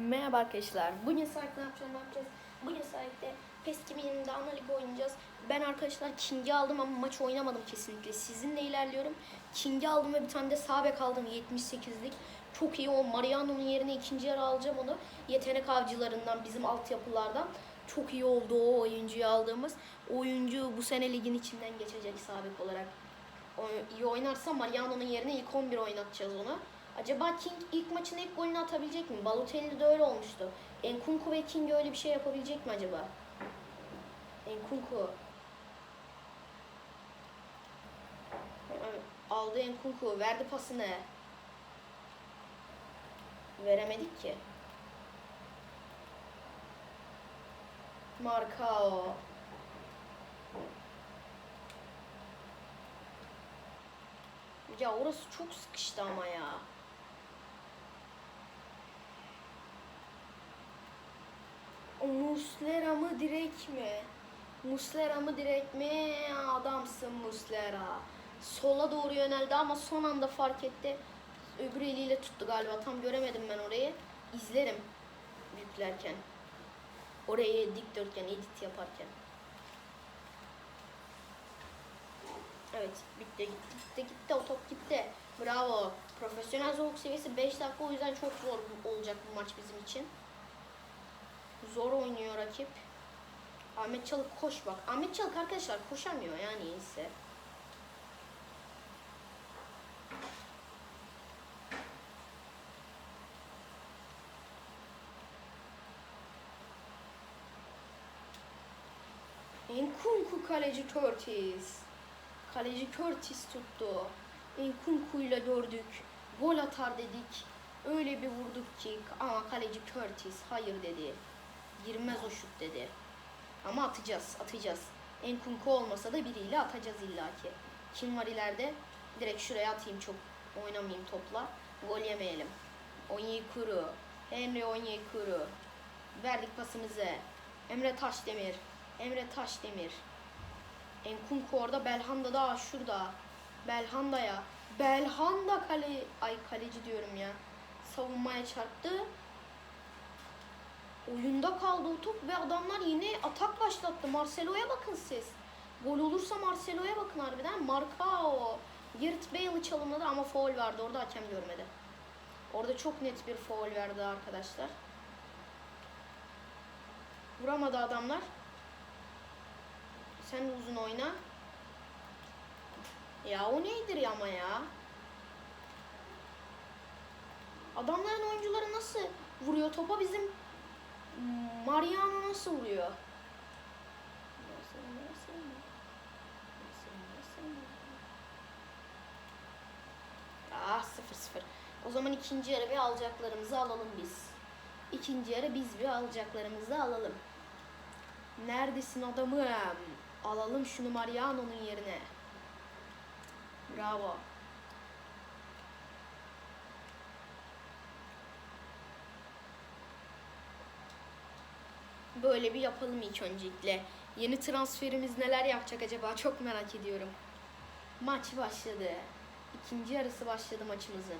Merhaba arkadaşlar. Bugün sahip ne yapacağız, ne yapacağız? Bugün sahipte PES 2020'de ana oynayacağız. Ben arkadaşlar King'i aldım ama maç oynamadım kesinlikle. Sizinle ilerliyorum. King'i aldım ve bir tane de sağ bek aldım 78'lik. Çok iyi o Mariano'nun yerine ikinci yarı alacağım onu. Yetenek avcılarından bizim altyapılardan. Çok iyi oldu o oyuncuyu aldığımız. Oyuncu bu sene ligin içinden geçecek sağ bek olarak. O, iyi oynarsa Mariano'nun yerine ilk 11 oynatacağız onu. Acaba King ilk maçın ilk golünü atabilecek mi? Balotelli de öyle olmuştu. Enkunku ve King öyle bir şey yapabilecek mi acaba? Enkunku. Aldı Enkunku. Verdi pasını. Veremedik ki. Markao. Ya orası çok sıkıştı ama ya. Muslera mı direkt mi? Muslera mı direkt mi? Adamsın Muslera. Sola doğru yöneldi ama son anda fark etti. Öbür eliyle tuttu galiba. Tam göremedim ben orayı. İzlerim yüklerken. Orayı dikdörtgen edit yaparken. Evet bitti gitti gitti gitti o top gitti. Bravo. Profesyonel zorluk seviyesi 5 dakika o yüzden çok zor olacak bu maç bizim için. Zor oynuyor rakip. Ahmet Çalık koş bak. Ahmet Çalık arkadaşlar koşamıyor yani iyisi. Enkunku kaleci Curtis. Kaleci Curtis tuttu. Enkunku ile gördük. Gol atar dedik. Öyle bir vurduk ki ama kaleci Curtis hayır dedi. Girmez o şut dedi. Ama atacağız, atacağız. Enkunku olmasa da biriyle atacağız illaki. Kim var ileride? Direkt şuraya atayım çok oynamayayım topla. Gol yemeyelim. Onyekuru. Henry Onyekuru. Verdik pasımızı. Emre Taşdemir. Emre Taşdemir. Enkunku orada. Belhanda da şurada. Belhanda'ya. Belhanda kale... Ay kaleci diyorum ya. Savunmaya çarptı. Oyunda kaldı o top ve adamlar yine atak başlattı. Marcelo'ya bakın siz. Gol olursa Marcelo'ya bakın harbiden. Marcao. Gareth Bale'ı çalımladı ama foul vardı. Orada hakem görmedi. Orada çok net bir foul verdi arkadaşlar. Vuramadı adamlar. Sen uzun oyna. Ya o neydir ya ama ya? Adamların oyuncuları nasıl vuruyor topa bizim Mariano nasıl vuruyor? Ah 0-0. O zaman ikinci yarı bir alacaklarımızı alalım biz. İkinci yarı biz bir alacaklarımızı alalım. Neredesin adamım? Alalım şunu Mariano'nun yerine. Bravo. Böyle bir yapalım ilk öncelikle. Yeni transferimiz neler yapacak acaba çok merak ediyorum. Maç başladı. İkinci yarısı başladı maçımızın.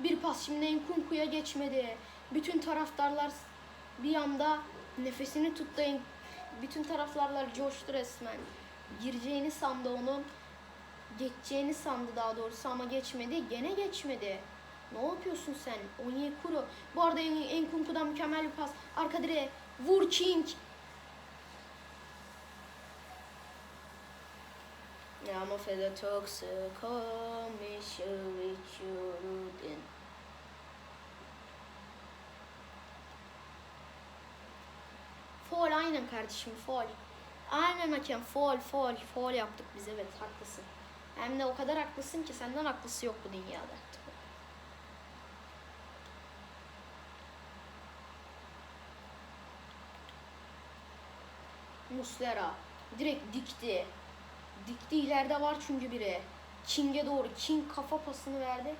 Bir pas şimdi Enkunku'ya geçmedi. Bütün taraftarlar bir anda nefesini tuttu. Bütün taraftarlar coştu resmen. Gireceğini sandı onun. Geçeceğini sandı daha doğrusu ama geçmedi. Gene geçmedi. Ne yapıyorsun sen? Onyekuru. Bu arada En- Enkunku'dan mükemmel bir pas. Arka direğe. Vur King. Ya ama Fede çok sıkılmış vücudun. Foul aynen kardeşim foul. Aynen hakem foul foul foul yaptık biz evet haklısın. Hem de o kadar haklısın ki senden haklısı yok bu dünyada. Muslera direkt dikti. Dikti ileride var çünkü biri. King'e doğru. King kafa pasını verdi.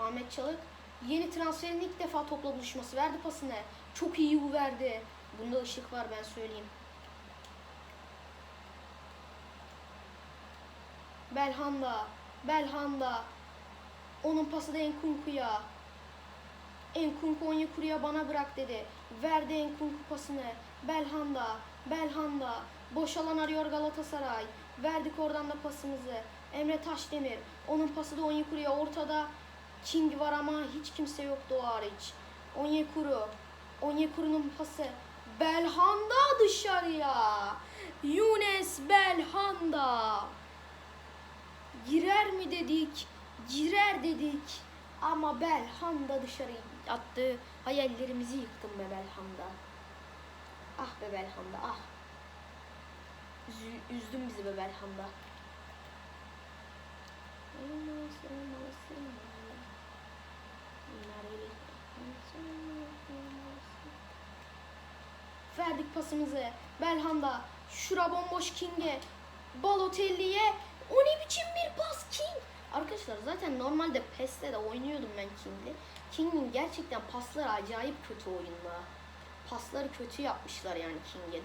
Ahmet Çalık. Yeni transferin ilk defa topla buluşması. Verdi pasını. Çok iyi bu verdi. Bunda ışık var ben söyleyeyim. Belhanda. Belhanda. Onun pası da Enkunku'ya. Enkunku Onyekuru'ya bana bırak dedi. Verdi Enkunku pasını. Belhanda. Belhanda. Boş alan arıyor Galatasaray. Verdik oradan da pasımızı. Emre Taşdemir. Onun pası da Onyekuru'ya. Ortada King var ama hiç kimse yoktu o hariç. Onyekuru. Onyekuru'nun pası. Belhanda dışarıya. Younes Belhanda. Girer mi dedik? Girer dedik. Ama Belhanda dışarı attı. Hayallerimizi yıktın be Belhanda. Ah be Belhanda ah. Üzdün bizi be Belhanda. Verdik pasımızı. Belhanda. Şura bomboş King'e. Balotelli'ye. O ne biçim bir pas King. Arkadaşlar zaten normalde PES'te de oynuyordum ben King'li. King'in gerçekten pasları acayip kötü oyunda. Pasları kötü yapmışlar yani King'in.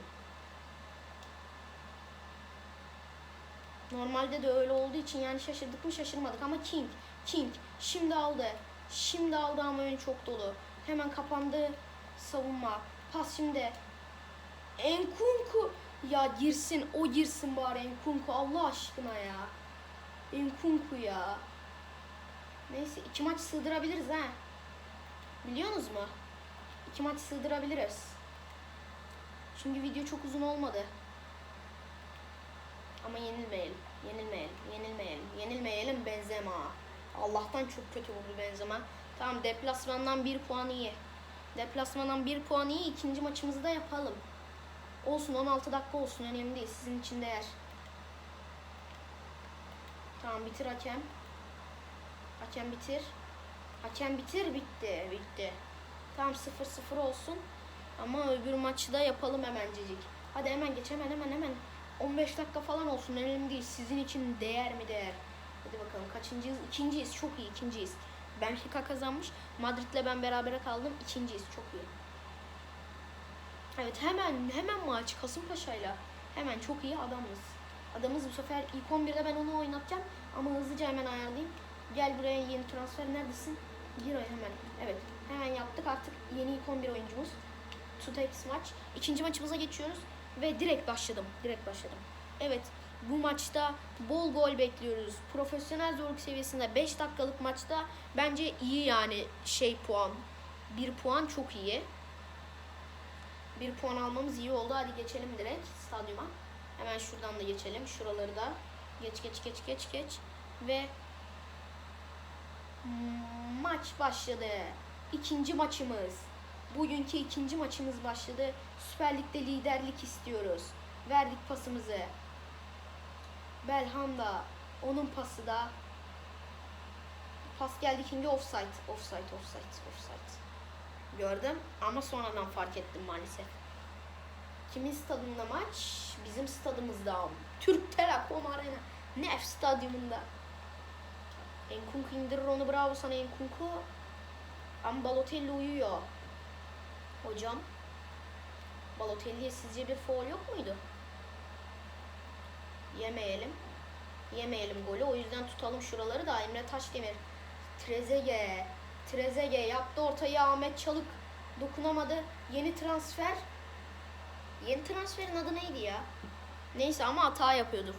Normalde de öyle olduğu için yani şaşırdık mı şaşırmadık ama King, King şimdi aldı. Şimdi aldı ama ön çok dolu. Hemen kapandı savunma. Pas şimdi. Enkunku ya girsin o girsin bari Enkunku Allah aşkına ya. Enkunku ya. Neyse iki maç sığdırabiliriz ha. Biliyorsunuz mu? İki maç sığdırabiliriz. Çünkü video çok uzun olmadı. Ama yenilmeyelim. Yenilmeyelim. Yenilmeyelim. Yenilmeyelim Benzema. Allah'tan çok kötü vurdu Benzema. Tamam deplasmandan bir puan iyi. Deplasmandan bir puan iyi. İkinci maçımızı da yapalım. Olsun 16 dakika olsun önemli değil. Sizin için değer. Tamam bitir hakem. Hakem bitir. Hakem bitir bitti. Bitti. Tamam 0-0 olsun. Ama öbür maçı da yapalım hemencecik. Hadi hemen geç hemen hemen hemen. 15 dakika falan olsun önemli değil. Sizin için değer mi değer? Hadi bakalım kaçıncıyız? İkinciyiz. Çok iyi ikinciyiz. Benfica kazanmış. Madrid'le ben berabere kaldım. İkinciyiz. Çok iyi. Evet hemen hemen maç Kasımpaşa'yla. Hemen çok iyi adamız. Adamız bu sefer ilk 11'de ben onu oynatacağım. Ama hızlıca hemen ayarlayayım. Gel buraya yeni transfer neredesin? Gir oraya hemen. Evet hemen yaptık artık yeni ilk 11 oyuncumuz. Tutex maç. İkinci maçımıza geçiyoruz. Ve direkt başladım. Direkt başladım. Evet bu maçta bol gol bekliyoruz. Profesyonel zorluk seviyesinde 5 dakikalık maçta bence iyi yani şey puan. 1 puan çok iyi. Bir puan almamız iyi oldu. Hadi geçelim direkt stadyuma. Hemen şuradan da geçelim. Şuraları da geç geç geç geç geç. Ve maç başladı. İkinci maçımız. Bugünkü ikinci maçımız başladı. Süper Lig'de liderlik istiyoruz. Verdik pasımızı. Belhanda. Onun pası da. Pas geldi King'e offside. Offside, offside, offside. Gördüm ama sonradan fark ettim maalesef. Kimin stadında maç? Bizim stadımızda. Türk Telekom Arena. Nef stadyumunda. Enkunku indirir onu bravo sana Enkunku. Ama Balotelli uyuyor. Hocam. Balotelli'ye sizce bir foul yok muydu? Yemeyelim. Yemeyelim golü. O yüzden tutalım şuraları da. Emre Taşdemir. Trezege. Trezege yaptı ortayı Ahmet Çalık. Dokunamadı. Yeni transfer. Yeni transferin adı neydi ya? Neyse ama hata yapıyorduk.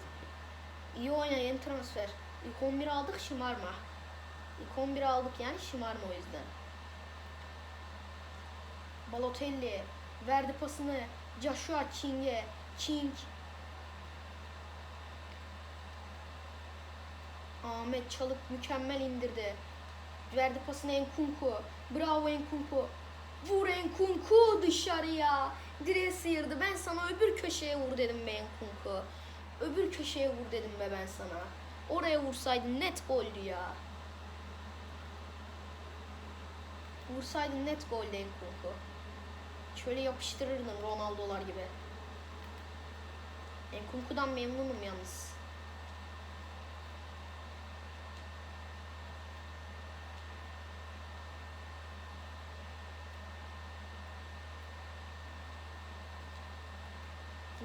İyi oyna yeni transfer. İlk 11 aldık şımarma. İlk 11 aldık yani şımarma o yüzden. Balotelli verdi pasını Joshua King'e. King Ahmet Çalık mükemmel indirdi. Verdi pasını Enkunku. Bravo Enkunku. Vur Enkunku dışarıya. Direğe sıyırdı. Ben sana öbür köşeye vur dedim be Enkunku. Öbür köşeye vur dedim be ben sana. Oraya vursaydın net goldü ya. Vursaydın net goldü Enkunku. Şöyle yapıştırırdın Ronaldo'lar gibi. Enkunku'dan memnunum yalnız.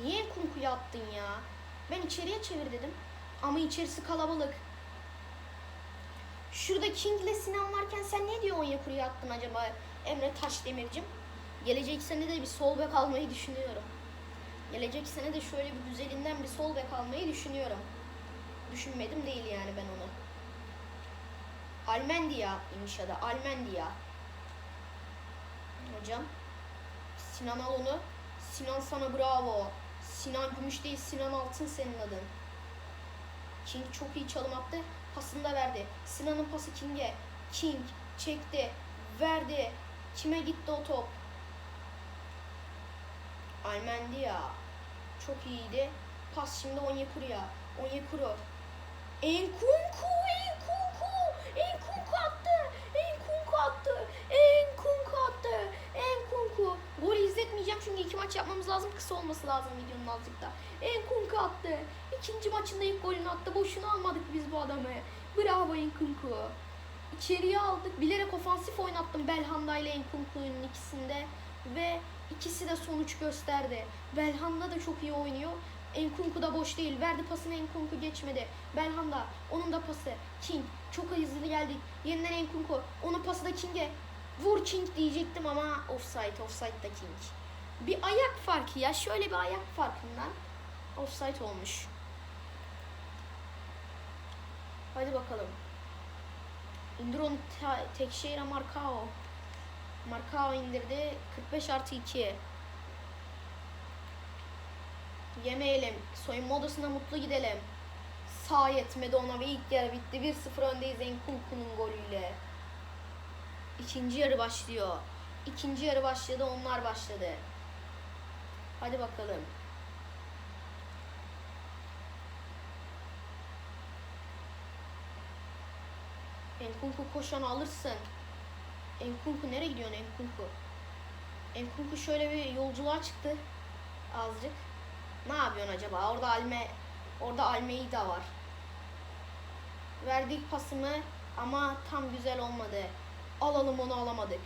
Niye Enkunku'yu attın ya? Ben içeriye çevir dedim. Ama içerisi kalabalık. Şurada King ile Sinan varken sen ne diyor Onyekuru'ya attın acaba Emre Taşdemir'cim? Gelecek sene de bir sol bek almayı düşünüyorum. Gelecek sene de şöyle bir güzelinden bir sol bek almayı düşünüyorum. Düşünmedim değil yani ben onu. Almendia imiş adı. Almendia. Hocam. Sinan al onu. Sinan sana bravo. Sinan Gümüş değil Sinan Altın senin adın. King çok iyi çalım attı. Pasını da verdi. Sinan'ın pası King'e. King çekti. Verdi. Kime gitti o top? Almendia. Çok iyiydi. Pas şimdi Onyekuru'ya. Onyekuru. Enkunku, Enkunku, Enkunku attı, Enkunku attı, Enkunku attı, Enkunku. Gol izletmeyeceğim çünkü iki maç yapmamız lazım. Kısa olması lazım videonun azıcık da. Enkunku attı. İkinci maçında ilk golünü attı. Boşuna almadık biz bu adamı. Bravo Enkunku. İçeriye aldık. Bilerek ofansif oynattım Belhanda ile Enkunku'nun ikisinde. Ve ikisi de sonuç gösterdi. Belhanda da çok iyi oynuyor. Enkunku da boş değil. Verdi pasını Enkunku geçmedi. Belhanda onun da pası. King çok hızlı geldik. Yeniden Enkunku. Onun pası da King'e. Vur King diyecektim ama offside. Offside da King. Bir ayak farkı ya. Şöyle bir ayak farkından offside olmuş. Hadi bakalım. İndir onu te- Tekşehir'e Marcao. Marcao indirdi. 45 artı 2. Yemeyelim. Soyunma odasına mutlu gidelim. Sağ yetmedi ona ve ilk yarı bitti. 1-0 öndeyiz Enkunku'nun golüyle. İkinci yarı başlıyor. İkinci yarı başladı, onlar başladı. Hadi bakalım. Enkunku koşanı alırsın. Enkunku nereye gidiyorsun Enkunku? Enkunku şöyle bir yolculuğa çıktı. Azıcık. Ne yapıyorsun acaba? Orada Alme orada Almeida var. Verdik pasımı ama tam güzel olmadı. Alalım onu alamadık.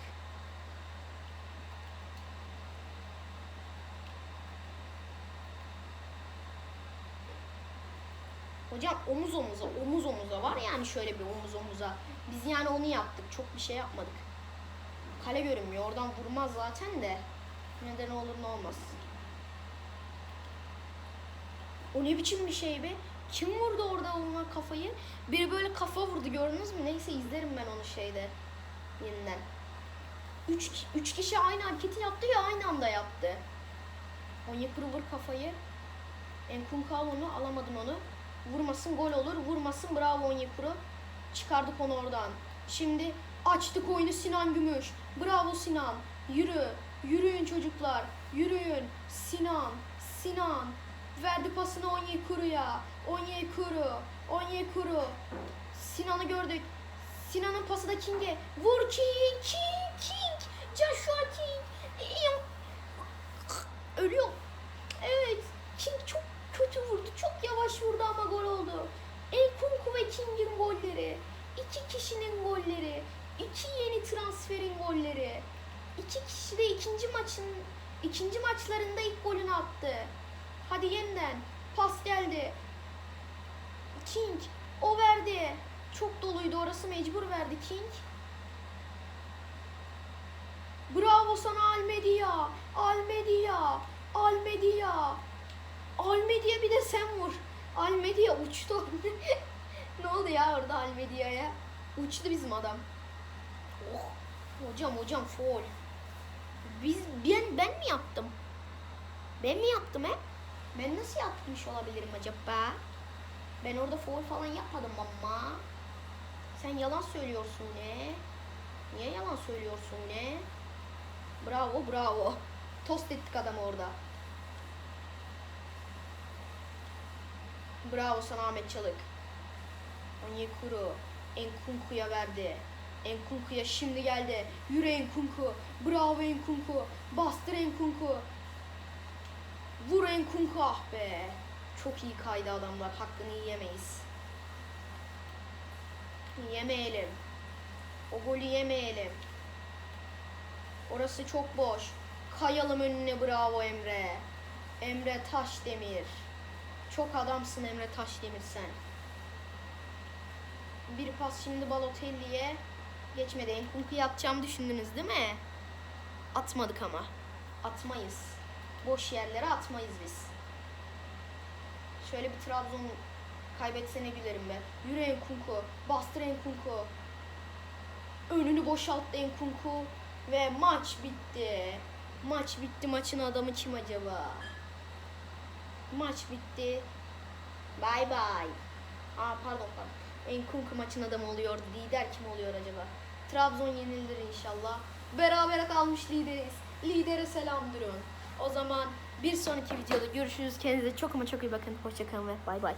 Hocam omuz omuza, omuz omuza var yani şöyle bir omuz omuza. Biz yani onu yaptık. Çok bir şey yapmadık. Kale görünmüyor. Oradan vurmaz zaten de. Neden olur ne olmaz. O ne biçim bir şey be? Kim vurdu orada ona kafayı? Biri böyle kafa vurdu gördünüz mü? Neyse izlerim ben onu şeyde. Yeniden. Üç, üç kişi aynı hareketi yaptı ya aynı anda yaptı. Onyekuru vur kafayı. Enkunku al onu alamadın onu. Vurmasın gol olur. Vurmasın bravo Onyekuru. Çıkardık onu oradan. Şimdi açtık oyunu Sinan Gümüş. Bravo Sinan. Yürü. Yürüyün çocuklar. Yürüyün. Sinan. Sinan. Verdi pasını Onyekuru'ya. Onyekuru. Onyekuru. Sinan'ı gördük. Sinan'ın pası da King'e. Vur King. King. King. Joshua King. Ölüyor. Kötü vurdu. Çok yavaş vurdu ama gol oldu. Enkunku ve King'in golleri. İki kişinin golleri. iki yeni transferin golleri. İki kişi de ikinci maçın ikinci maçlarında ilk golünü attı. Hadi yeniden. Pas geldi. King o verdi. Çok doluydu orası mecbur verdi King. Bravo sana Almedia. Almedia. Almedia. Almedia bir de sen vur. Almedia uçtu. ne oldu ya orada Almedia'ya? Uçtu bizim adam. Oh. Hocam hocam foul. Biz ben ben mi yaptım? Ben mi yaptım he? Ben nasıl yapmış olabilirim acaba? Ben orada foul falan yapmadım ama. Sen yalan söylüyorsun ne? Niye yalan söylüyorsun ne? Bravo bravo. Tost ettik adamı orada. Bravo sana Ahmet Çalık. Onyekuru. Enkunku'ya verdi. Enkunku'ya şimdi geldi. Yürü Enkunku. Bravo Enkunku. Bastır Enkunku. Vur Enkunku ah be. Çok iyi kaydı adamlar. Hakkını yiyemeyiz. Yemeyelim. O golü yemeyelim. Orası çok boş. Kayalım önüne bravo Emre. Emre Taşdemir. Çok adamsın Emre Taşdemir sen. Bir pas şimdi Balotelli'ye. Geçmedi. Enkunku'yu atacağımı düşündünüz değil mi? Atmadık ama. Atmayız. Boş yerlere atmayız biz. Şöyle bir Trabzon kaybetse ne gülerim be. Yürü Enkunku. Bastır Enkunku. Önünü boşalttı Enkunku. Ve maç bitti. Maç bitti. Maçın adamı kim acaba? Maç bitti. Bay bay. Aa pardon pardon. Enkunku maçın adamı oluyor. Lider kim oluyor acaba? Trabzon yenilir inşallah. Berabere kalmış lideriz. Lidere selam durun. O zaman bir sonraki videoda görüşürüz. Kendinize çok ama çok iyi bakın. Hoşçakalın ve bay bay.